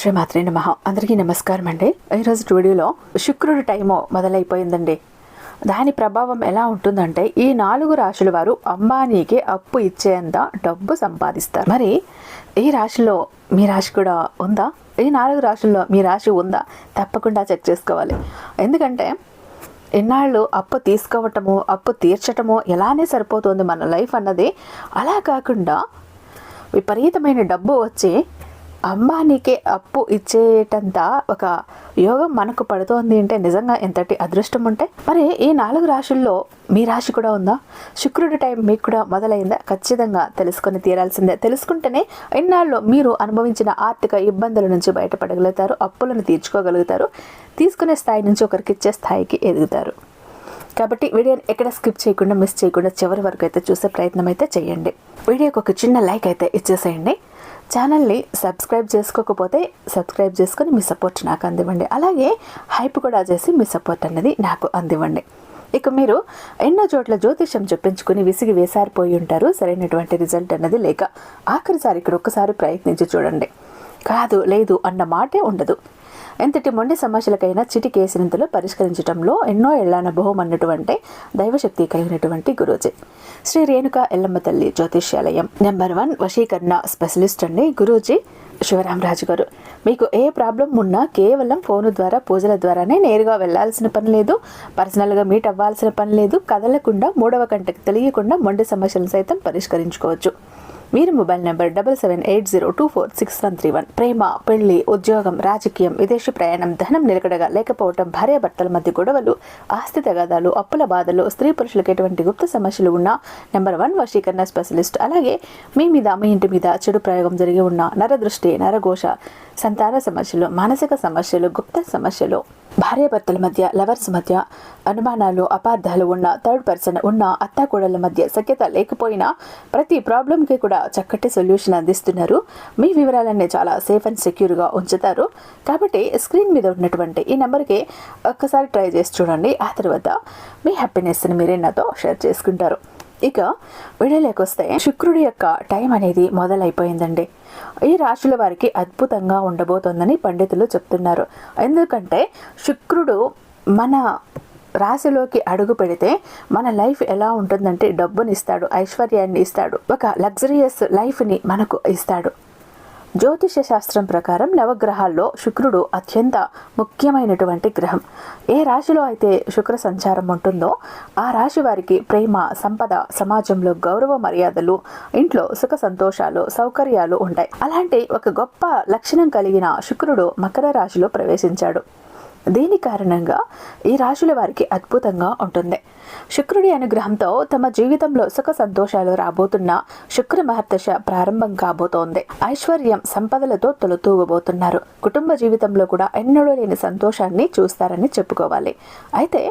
శ్రీ మాత్రే నమ. అందరికీ నమస్కారం అండి. ఈరోజు వీడియోలో శుక్రుడి టైము మొదలైపోయిందండి. దాని ప్రభావం ఎలా ఉంటుందంటే ఈ నాలుగు రాశుల వారు అంబానీకి అప్పు ఇచ్చేంత డబ్బు సంపాదిస్తారు. మరి ఈ రాశిలో మీ రాశి కూడా ఉందా? ఈ నాలుగు రాశుల్లో మీ రాశి ఉందా? తప్పకుండా చెక్ చేసుకోవాలి. ఎందుకంటే ఇన్నాళ్ళు అప్పు తీసుకోవటము అప్పు తీర్చటము ఎలానే సరిపోతుంది మన లైఫ్ అన్నది అలా కాకుండా విపరీతమైన డబ్బు వచ్చి అంబానీకే అప్పు ఇచ్చేటంత ఒక యోగం మనకు పడుతోంది అంటే నిజంగా ఎంతటి అదృష్టం ఉంటే? మరి ఈ నాలుగు రాశుల్లో మీ రాశి కూడా ఉందా? శుక్రుడి టైం మీకు కూడా మొదలైందా? ఖచ్చితంగా తెలుసుకొని తీరాల్సిందే. తెలుసుకుంటేనే ఇన్నాళ్ళు మీరు అనుభవించిన ఆర్థిక ఇబ్బందుల నుంచి బయటపడగలుగుతారు అప్పులను తీర్చుకోగలుగుతారు తీసుకునే స్థాయి నుంచి ఒకరికి ఇచ్చే స్థాయికి ఎదుగుతారు. కాబట్టి వీడియోని ఎక్కడ స్కిప్ చేయకుండా మిస్ చేయకుండా చివరి వరకు అయితే చూసే ప్రయత్నం అయితే చేయండి. వీడియోకి ఒక చిన్న లైక్ అయితే ఇచ్చేసేయండి. ఛానల్ని సబ్స్క్రైబ్ చేసుకోకపోతే సబ్స్క్రైబ్ చేసుకొని మీ సపోర్ట్ నాకు అందివ్వండి. అలాగే హైప్ కూడా చేసి మీ సపోర్ట్ అనేది నాకు అందివ్వండి. ఇక మీరు ఎన్నో చోట్ల జ్యోతిషం చెప్పించుకుని విసిగి వేసారిపోయి ఉంటారు. సరైనటువంటి రిజల్ట్ అన్నది లేక ఆఖరిసారి ఇక్కడ ఒక్కసారి ప్రయత్నించి చూడండి. కాదు లేదు అన్న మాటే ఉండదు. ఎంతటి మొండి సమస్యలకైనా చిటికేసినంతలో పరిష్కరించడంలో ఎన్నో ఏళ్ళ బహుమన్నటువంటి అన్నటువంటి దైవశక్తి కలిగినటువంటి గురూజీ. శ్రీ రేణుక ఎల్లమ్మ తల్లి జ్యోతిష్యాలయం. నెంబర్ వన్ వశీకరణ స్పెషలిస్ట్ అండి గురూజీ శివరామరాజు గారు. మీకు ఏ ప్రాబ్లం ఉన్నా కేవలం ఫోను ద్వారా పూజల ద్వారానే నేరుగా వెళ్ళాల్సిన పని లేదు పర్సనల్గా మీట్ అవ్వాల్సిన పని లేదు కదలకుండా మూడవ గంటకు తెలియకుండా మొండి సమస్యలను సైతం పరిష్కరించుకోవచ్చు. మీరు mobile number double seven eight zero two four six one three one. ప్రేమ పెళ్ళి ఉద్యోగం రాజకీయం విదేశీ ప్రయాణం ధనం నిలకడగా లేకపోవటం భార్యాభర్తల మధ్య గొడవలు ఆస్తి తగాదాలు అప్పుల బాధలు స్త్రీ పురుషులకు ఎటువంటి గుప్త సమస్యలు ఉన్నా నెంబర్ వన్ వశీకరణ స్పెషలిస్ట్. అలాగే మీ మీద మీ ఇంటి మీద చెడు ప్రయోగం జరిగి ఉన్న నరదృష్టి నరఘోష సంతాన సమస్యలు మానసిక సమస్యలు గుప్త సమస్యలు. భార్యాభర్తల మధ్య లవర్స్ మధ్య అనుమానాలు అపార్థాలు ఉన్న థర్డ్ పర్సన్ ఉన్న అత్తాకోడల మధ్య సఖ్యత లేకపోయినా ప్రతి ప్రాబ్లంకి కూడా చక్కటి సొల్యూషన్ అందిస్తున్నారు. మీ వివరాలన్నీ చాలా సేఫ్ అండ్ సెక్యూర్గా ఉంచుతారు. కాబట్టి స్క్రీన్ మీద ఉన్నటువంటి ఈ నెంబర్కి ఒక్కసారి ట్రై చేసి చూడండి. ఆ తర్వాత మీ హ్యాపీనెస్ని మీరే నాతో షేర్ చేసుకుంటారు. ఇక విడలేకొస్తే వస్తే శుక్రుడి యొక్క టైం అనేది మొదలైపోయిందండి. ఈ రాశుల వారికి అద్భుతంగా ఉండబోతోందని పండితులు చెప్తున్నారు. ఎందుకంటే శుక్రుడు మన రాశిలోకి అడుగు పెడితే మన లైఫ్ ఎలా ఉంటుందంటే డబ్బుని ఇస్తాడు ఐశ్వర్యాన్ని ఇస్తాడు ఒక లగ్జరియస్ లైఫ్ని మనకు ఇస్తాడు. జ్యోతిష శాస్త్రం ప్రకారం నవగ్రహాల్లో శుక్రుడు అత్యంత ముఖ్యమైనటువంటి గ్రహం. ఏ రాశిలో అయితే శుక్ర సంచారం ఉంటుందో ఆ రాశి వారికి ప్రేమ సంపద సమాజంలో గౌరవ మర్యాదలు ఇంట్లో సుఖ సంతోషాలు సౌకర్యాలు ఉంటాయి. అలాంటి ఒక గొప్ప లక్షణం కలిగిన శుక్రుడు మకర రాశిలో ప్రవేశించాడు. దీని కారణంగా ఈ రాశుల వారికి అద్భుతంగా ఉంటుంది. శుక్రుడి అనుగ్రహంతో తమ జీవితంలో సుఖ సంతోషాలు రాబోతున్న శుక్ర మహర్దశ ప్రారంభం కాబోతోంది. ఐశ్వర్యం సంపదలతో తొలతూగబోతున్నారు కుటుంబ జీవితంలో కూడా ఎన్నడూ లేని సంతోషాన్ని చూస్తారని చెప్పుకోవాలి. అయితే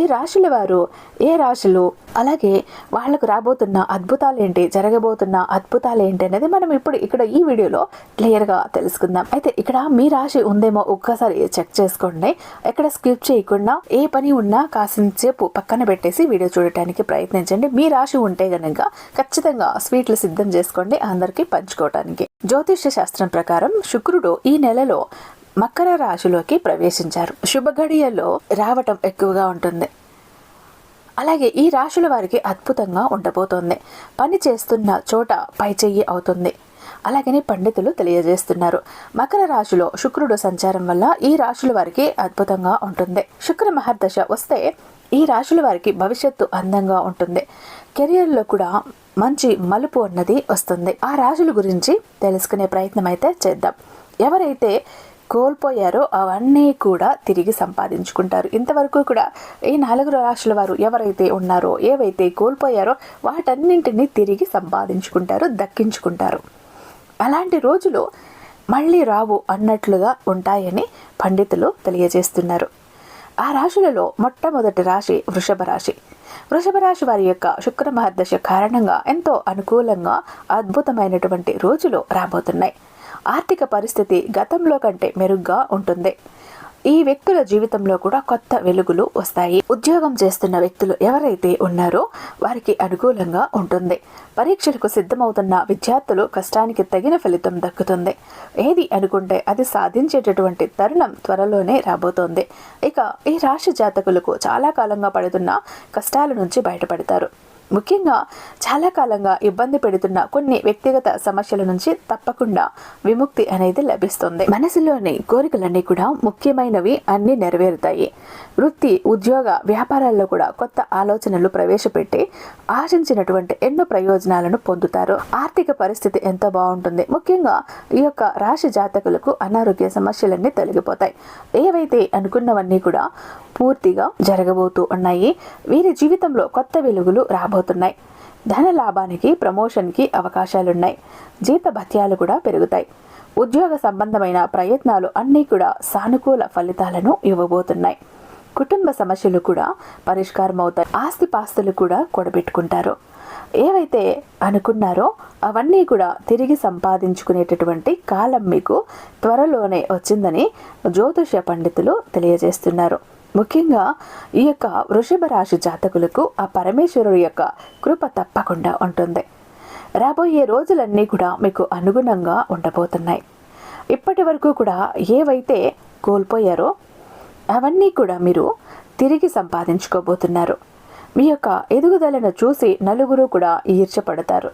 ఈ రాశుల వారు ఏ రాశులు అలాగే వాళ్ళకు రాబోతున్న అద్భుతాలు ఏంటి జరగబోతున్న అద్భుతాలు ఏంటి అనేది మనం ఇప్పుడు ఇక్కడ ఈ వీడియోలో క్లియర్గా తెలుసుకుందాం. అయితే ఇక్కడ మీ రాశి ఉందేమో ఒక్కసారి చెక్ చేసుకోండి. ఎక్కడ స్కిప్ చేయకుండా ఏ పని ఉన్నా కాసింతసేపు పక్కన పెట్టేసి వీడియో చూడటానికి ప్రయత్నించండి. మీ రాశి ఉంటే గనక ఖచ్చితంగా స్వీట్లు సిద్ధం చేసుకోండి అందరికీ పంచుకోవటానికి. జ్యోతిష్య శాస్త్రం ప్రకారం శుక్రుడు ఈ నెలలో మకర రాశిలోకి ప్రవేశించారు. శుభ గడియల్లో రావటం ఎక్కువగా ఉంటుంది. అలాగే ఈ రాశుల వారికి అద్భుతంగా ఉండబోతోంది. పని చేస్తున్న చోట పై చెయ్యి అవుతుంది. అలాగని పండితులు తెలియజేస్తున్నారు. మకర రాశిలో శుక్రుడు సంచారం వల్ల ఈ రాశుల వారికి అద్భుతంగా ఉంటుంది. శుక్ర మహర్దశ వస్తే ఈ రాశుల వారికి భవిష్యత్తు అందంగా ఉంటుంది. కెరియర్లో కూడా మంచి మలుపు అన్నది వస్తుంది. ఆ రాశుల గురించి తెలుసుకునే ప్రయత్నం అయితే చేద్దాం. ఎవరైతే కోల్పోయారో అవన్నీ కూడా తిరిగి సంపాదించుకుంటారు. ఇంతవరకు కూడా ఈ నాలుగు రాశుల వారు ఎవరైతే ఉన్నారో ఏవైతే కోల్పోయారో వాటన్నింటినీ తిరిగి సంపాదించుకుంటారు దక్కించుకుంటారు. అలాంటి రోజులు మళ్ళీ రావు అన్నట్లుగా ఉంటాయని పండితులు తెలియజేస్తున్నారు. ఆ రాశులలో మొట్టమొదటి రాశి వృషభ రాశి. వృషభ రాశి వారి యొక్క శుక్ర మహర్దశ కారణంగా ఎంతో అనుకూలంగా అద్భుతమైనటువంటి రోజులు రాబోతున్నాయి. ఆర్థిక పరిస్థితి గతంలో కంటే మెరుగ్గా ఉంటుంది. ఈ వ్యక్తుల జీవితంలో కూడా కొత్త వెలుగులు వస్తాయి. ఉద్యోగం చేస్తున్న వ్యక్తులు ఎవరైతే ఉన్నారో వారికి అనుకూలంగా ఉంటుంది. పరీక్షలకు సిద్ధమవుతున్న విద్యార్థులు కష్టానికి తగిన ఫలితం దక్కుతుంది. ఏది అనుకుంటే అది సాధించేటటువంటి తరుణం త్వరలోనే రాబోతోంది. ఇక ఈ రాశి జాతకులకు చాలా కాలంగా పడుతున్న కష్టాల నుంచి బయటపడతారు. ముఖ్యంగా చాలా కాలంగా ఇబ్బంది పెడుతున్న కొన్ని వ్యక్తిగత సమస్యల నుంచి తప్పకుండా విముక్తి అనేది లభిస్తుంది. మనసులోని కోరికలన్నీ కూడా ముఖ్యమైనవి అన్ని నెరవేరుతాయి. వృత్తి ఉద్యోగ వ్యాపారాల్లో కూడా కొత్త ఆలోచనలు ప్రవేశపెట్టి ఆశించినటువంటి ఎన్నో ప్రయోజనాలను పొందుతారు. ఆర్థిక పరిస్థితి ఎంత బాగుంటుంది. ముఖ్యంగా ఈ యొక్క రాశి జాతకులకు అనారోగ్య సమస్యలన్నీ తొలగిపోతాయి. ఏవైతే అనుకున్నవన్నీ కూడా పూర్తిగా జరగబోతూ ఉన్నాయి. వీరి జీవితంలో కొత్త వెలుగులు రాబోతున్నాయి. ధన లాభానికి ప్రమోషన్కి అవకాశాలున్నాయి. జీత భత్యాలు కూడా పెరుగుతాయి. ఉద్యోగ సంబంధమైన ప్రయత్నాలు అన్నీ కూడా సానుకూల ఫలితాలను ఇవ్వబోతున్నాయి. కుటుంబ సమస్యలు కూడా పరిష్కారం అవుతాయి ఆస్తి పాస్తులు కూడా కూడబెట్టుకుంటారు. ఏవైతే అనుకున్నారో అవన్నీ కూడా తిరిగి సంపాదించుకునేటటువంటి కాలం మీకు త్వరలోనే వచ్చిందని జ్యోతిష పండితులు తెలియజేస్తున్నారు. ముఖ్యంగా ఈ యొక్క వృషభ రాశి జాతకులకు ఆ పరమేశ్వరుడు యొక్క కృప తప్పకుండా ఉంటుంది. రాబోయే రోజులన్నీ కూడా మీకు అనుగుణంగా ఉండబోతున్నాయి. ఇప్పటి వరకు కూడా ఏవైతే కోల్పోయారో అవన్నీ కూడా మీరు తిరిగి సంపాదించుకోబోతున్నారు. మీ యొక్క ఎదుగుదలను చూసి నలుగురు కూడా ఈర్చపడతారు.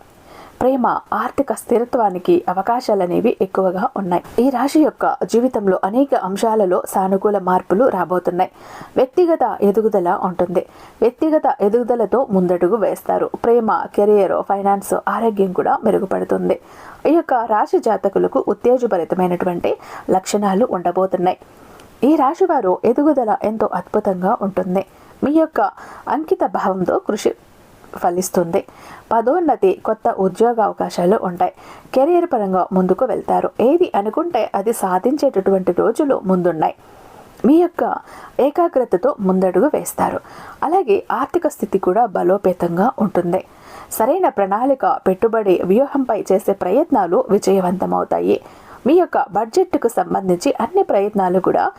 ప్రేమ ఆర్థిక స్థిరత్వానికి అవకాశాలు అనేవి ఎక్కువగా ఉన్నాయి. ఈ రాశి యొక్క జీవితంలో అనేక అంశాలలో సానుకూల మార్పులు రాబోతున్నాయి. వ్యక్తిగత ఎదుగుదల ఉంటుంది. వ్యక్తిగత ఎదుగుదలతో ముందడుగు వేస్తారు. ప్రేమ కెరియర్ ఫైనాన్స్ ఆరోగ్యం కూడా మెరుగుపడుతుంది. ఈ యొక్క రాశి జాతకులకు ఉత్తేజభరితమైనటువంటి లక్షణాలు ఉండబోతున్నాయి. ఈ రాశి వారు ఎదుగుదల ఎంతో అద్భుతంగా ఉంటుంది. మీ యొక్క అంకిత భావంతో కృషి ఫలిస్తుంది. పదోన్నతి కొత్త ఉద్యోగ అవకాశాలు ఉంటాయి. కెరియర్ పరంగా ముందుకు వెళ్తారు. ఏది అనుకుంటే అది సాధించేటటువంటి రోజులు ముందున్నాయి. మీ యొక్క ఏకాగ్రతతో ముందడుగు వేస్తారు. అలాగే ఆర్థిక స్థితి కూడా బలోపేతంగా ఉంటుంది. సరైన ప్రణాళిక పెట్టుబడి వ్యూహంపై చేసే ప్రయత్నాలు విజయవంతమవుతాయి. మీ యొక్క బడ్జెట్కు సంబంధించి అన్ని ప్రయత్నాలు కూడా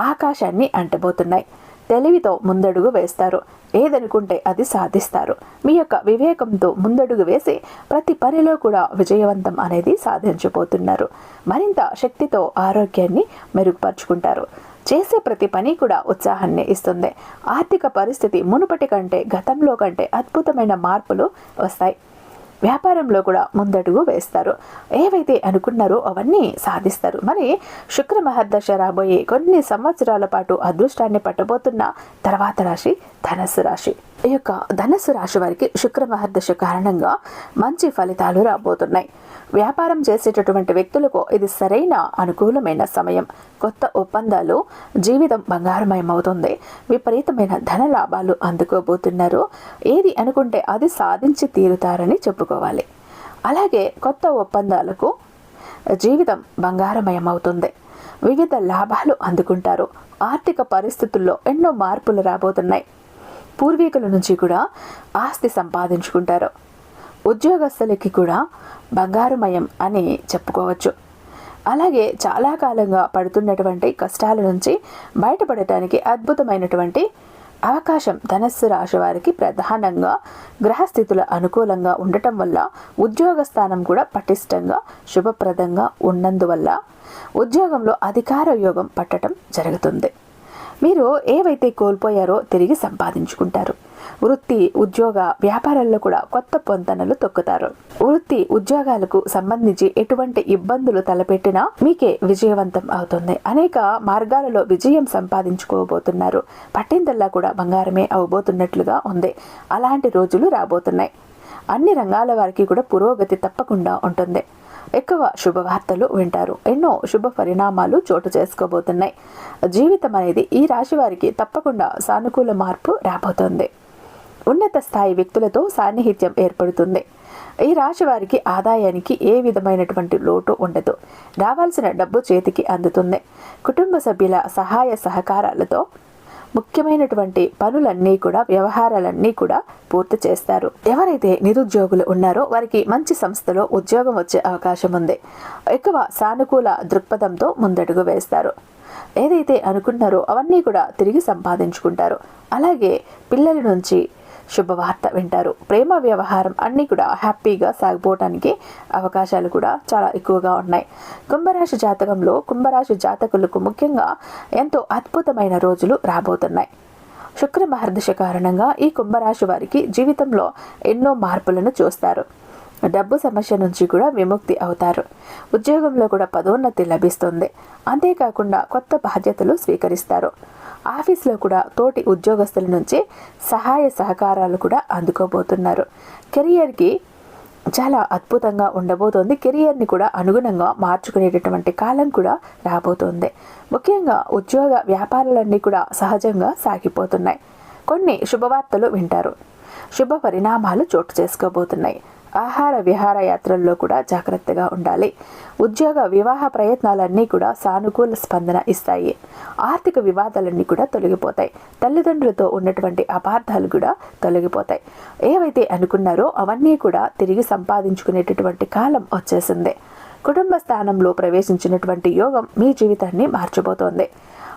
ఆకాశాన్ని అంటబోతున్నాయి. తెలివితో ముందడుగు వేస్తారు. ఏదనుకుంటే అది సాధిస్తారు. మీ యొక్క వివేకంతో ముందడుగు వేసి ప్రతి పనిలో కూడా విజయవంతం అనేది సాధించబోతున్నారు. మరింత శక్తితో ఆరోగ్యాన్ని మెరుగుపరుచుకుంటారు. చేసే ప్రతి పని కూడా ఉత్సాహాన్ని ఇస్తుంది. ఆర్థిక పరిస్థితి మునుపటి కంటే గతంలో కంటే అద్భుతమైన మార్పులు వస్తాయి. వ్యాపారంలో కూడా ముందడుగు వేస్తారు. ఏవైతే అనుకున్నారో అవన్నీ సాధిస్తారు. మరి శుక్ర మహర్దశ రాబోయే కొన్ని సంవత్సరాల పాటు అదృష్టాన్ని పట్టబోతున్న తర్వాత రాశి ధనస్సు రాశి. ఈ యొక్క ధనస్సు రాశి వారికి శుక్ర మహర్దశ కారణంగా మంచి ఫలితాలు రాబోతున్నాయి. వ్యాపారం చేసేటటువంటి వ్యక్తులకు ఇది సరైన అనుకూలమైన సమయం. కొత్త ఒప్పందాలు జీవితం బంగారమయం అవుతుంది. విపరీతమైన ధన లాభాలు అందుకోబోతున్నారు. ఏది అనుకుంటే అది సాధించి తీరుతారని చెప్పుకోవాలి. అలాగే కొత్త ఒప్పందాలకు జీవితం బంగారమయం అవుతుంది. వివిధ లాభాలు అందుకుంటారు. ఆర్థిక పరిస్థితుల్లో ఎన్నో మార్పులు రాబోతున్నాయి. పూర్వీకుల నుంచి కూడా ఆస్తి సంపాదించుకుంటారు. ఉద్యోగస్తులకి కూడా బంగారుమయం అని చెప్పుకోవచ్చు. అలాగే చాలా కాలంగా పడుతున్నటువంటి కష్టాల నుంచి బయటపడటానికి అద్భుతమైనటువంటి అవకాశం ధనస్సు రాశి వారికి ప్రధానంగా గ్రహస్థితుల అనుకూలంగా ఉండటం వల్ల ఉద్యోగ స్థానం కూడా పటిష్టంగా శుభప్రదంగా ఉన్నందువల్ల ఉద్యోగంలో అధికార యోగం పట్టడం జరుగుతుంది. మీరు ఏవైతే కోల్పోయారో తిరిగి సంపాదించుకుంటారు. వృత్తి ఉద్యోగ వ్యాపారాల్లో కూడా కొత్త పొంతనలు తొక్కుతారు. వృత్తి ఉద్యోగాలకు సంబంధించి ఎటువంటి ఇబ్బందులు తలపెట్టినా మీకే విజయవంతం అవుతుంది. అనేక మార్గాలలో విజయం సంపాదించుకోబోతున్నారు. పట్టిందల్లా కూడా బంగారమే అవబోతున్నట్లుగా ఉంది. అలాంటి రోజులు రాబోతున్నాయి. అన్ని రంగాల వారికి కూడా పురోగతి తప్పకుండా ఉంటుంది. ఎక్కువ శుభవార్తలు వింటారు. ఎన్నో శుభ పరిణామాలు చోటు చేసుకోబోతున్నాయి. జీవితం అనేది ఈ రాశి వారికి తప్పకుండా సానుకూల మార్పు రాబోతుంది. ఉన్నత స్థాయి వ్యక్తులతో సాన్నిహిత్యం ఏర్పడుతుంది. ఈ రాశి వారికి ఆదాయానికి ఏ విధమైనటువంటి లోటు ఉండదు. రావాల్సిన డబ్బు చేతికి అందుతుంది. కుటుంబ సభ్యుల సహాయ సహకారాలతో ముఖ్యమైనటువంటి పనులన్నీ కూడా వ్యవహారాలన్నీ కూడా పూర్తి చేస్తారు. ఎవరైతే నిరుద్యోగులు ఉన్నారో వారికి మంచి సంస్థలో ఉద్యోగం వచ్చే అవకాశం ఉంది. ఎక్కువ సానుకూల దృక్పథంతో ముందడుగు వేస్తారు. ఏదైతే అనుకున్నారో అవన్నీ కూడా తిరిగి సంపాదించుకుంటారు. అలాగే పిల్లల నుంచి శుభవార్త వింటారు. ప్రేమ వ్యవహారం అన్నీ కూడా హ్యాపీగా సాగిపోవటానికి అవకాశాలు కూడా చాలా ఎక్కువగా ఉన్నాయి. కుంభరాశి జాతకంలో కుంభరాశి జాతకులకు ముఖ్యంగా ఎంతో అద్భుతమైన రోజులు రాబోతున్నాయి. శుక్ర మహర్దశ కారణంగా ఈ కుంభరాశి వారికి జీవితంలో ఎన్నో మార్పులను చూస్తారు. డబ్బు సమస్య నుంచి కూడా విముక్తి అవుతారు. ఉద్యోగంలో కూడా పదోన్నతి లభిస్తుంది. అంతేకాకుండా కొత్త బాధ్యతలు స్వీకరిస్తారు. ఆఫీస్లో కూడా తోటి ఉద్యోగస్తుల నుంచి సహాయ సహకారాలు కూడా అందుకోబోతున్నారు. కెరియర్కి చాలా అద్భుతంగా ఉండబోతోంది. కెరియర్ని కూడా అనుగుణంగా మార్చుకునేటటువంటి కాలం కూడా రాబోతోంది. ముఖ్యంగా ఉద్యోగ వ్యాపారాలన్నీ కూడా సహజంగా సాగిపోతున్నాయి. కొన్ని శుభవార్తలు వింటారు. శుభ పరిణామాలు చోటు చేసుకోబోతున్నాయి. ఆహార విహార యాత్రల్లో కూడా జాగ్రత్తగా ఉండాలి. ఉద్యోగ వివాహ ప్రయత్నాలన్నీ కూడా సానుకూల స్పందన ఇస్తాయి. ఆర్థిక వివాదాలన్నీ కూడా తొలగిపోతాయి. తల్లిదండ్రులతో ఉన్నటువంటి అపార్థాలు కూడా తొలగిపోతాయి. ఏవైతే అనుకున్నారో అవన్నీ కూడా తిరిగి సంపాదించుకునేటటువంటి కాలం వచ్చేసింది. కుటుంబ స్థానంలో ప్రవేశించినటువంటి యోగం మీ జీవితాన్ని మార్చబోతోంది.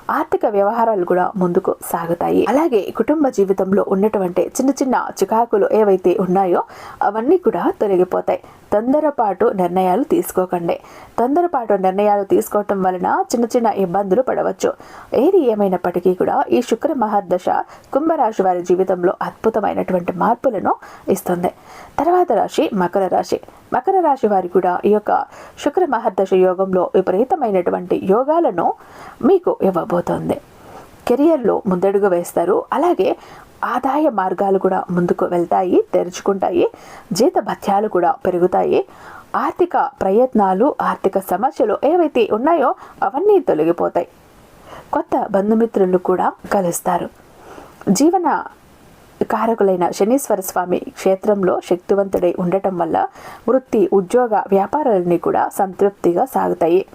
ఆర్థిక వ్యవహారాలు కూడా ముందుకు సాగుతాయి. అలాగే కుటుంబ జీవితంలో ఉన్నటువంటి చిన్న చిన్న చికాకులు ఏవైతే ఉన్నాయో అవన్నీ కూడా తొలగిపోతాయి. తొందరపాటు నిర్ణయాలు తీసుకోకండి. తొందరపాటు నిర్ణయాలు తీసుకోవటం వలన చిన్న చిన్న ఇబ్బందులు పడవచ్చు. ఏది ఏమైనప్పటికీ కూడా ఈ శుక్ర మహర్దశ కుంభరాశి వారి జీవితంలో అద్భుతమైనటువంటి మార్పులను ఇస్తుంది. తర్వాత రాశి మకర రాశి. మకర రాశి వారి కూడా ఈ యొక్క శుక్ర మహర్దశ యోగంలో విపరీతమైనటువంటి యోగాలను మీకు ఇవ్వబోతోంది. కెరియర్లో ముందడుగు వేస్తారు. అలాగే ఆదాయ మార్గాలు కూడా ముందుకు వెళ్తాయి తెరుచుకుంటాయి. జీత భత్యాలు కూడా పెరుగుతాయి. ఆర్థిక ప్రయత్నాలు ఆర్థిక సమస్యలు ఏవైతే ఉన్నాయో అవన్నీ తొలగిపోతాయి. కొత్త బంధుమిత్రులు కూడా కలుస్తారు. జీవన కారకులైన శనీశ్వర స్వామి క్షేత్రంలో శక్తివంతుడై ఉండటం వల్ల వృత్తి ఉద్యోగ వ్యాపారాలన్నీ కూడా సంతృప్తిగా సాగుతాయి.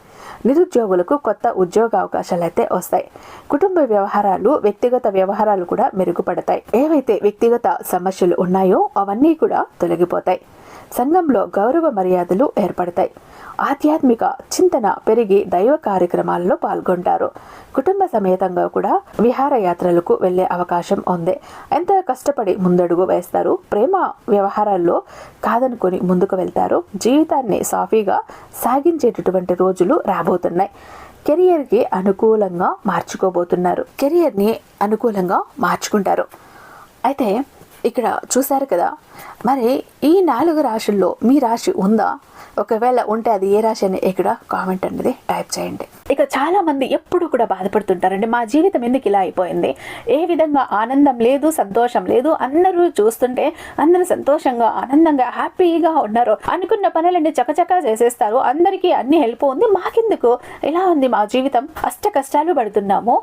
నిరుద్యోగులకు కొత్త ఉద్యోగ అవకాశాలు అయితే వస్తాయి. కుటుంబ వ్యవహారాలు వ్యక్తిగత వ్యవహారాలు కూడా మెరుగుపడతాయి. ఏవైతే వ్యక్తిగత సమస్యలు ఉన్నాయో అవన్నీ కూడా తొలగిపోతాయి. సంఘంలో గౌరవ మర్యాదలు ఏర్పడతాయి. ఆధ్యాత్మిక చింతన పెరిగి దైవ కార్యక్రమాల్లో పాల్గొంటారు. కుటుంబ సమేతంగా కూడా విహారయాత్రలకు వెళ్ళే అవకాశం ఉంది. ఎంత కష్టపడి ముందడుగు వేస్తారు? ప్రేమ వ్యవహారాల్లో కాదనుకొని ముందుకు వెళ్తారు. జీవితాన్ని సాఫీగా సాగించేటటువంటి రోజులు రాబోతున్నాయి. కెరియర్కి అనుకూలంగా మార్చుకోబోతున్నారు. కెరియర్ని అనుకూలంగా మార్చుకుంటారు. అయితే ఇక్కడ చూశారు కదా? మరి ఈ నాలుగు రాశుల్లో మీ రాశి ఉందా? ఒకవేళ ఉంటే అది ఏ రాశి అని ఇక్కడ కామెంట్ అనేది టైప్ చేయండి. ఇక చాలా మంది ఎప్పుడు కూడా బాధపడుతుంటారండి మా జీవితం ఎందుకు ఇలా అయిపోయింది? ఏ విధంగా ఆనందం లేదు సంతోషం లేదు? అందరూ చూస్తుంటే అందరూ సంతోషంగా ఆనందంగా హ్యాపీగా ఉన్నారు అనుకున్న పనులన్నీ చకచకా చేసేస్తారు. అందరికీ అన్ని హెల్ప్ ఉంది. మాకెందుకు? ఇలా ఉంది మా జీవితం? అష్ట కష్టాలు పడుతున్నాము.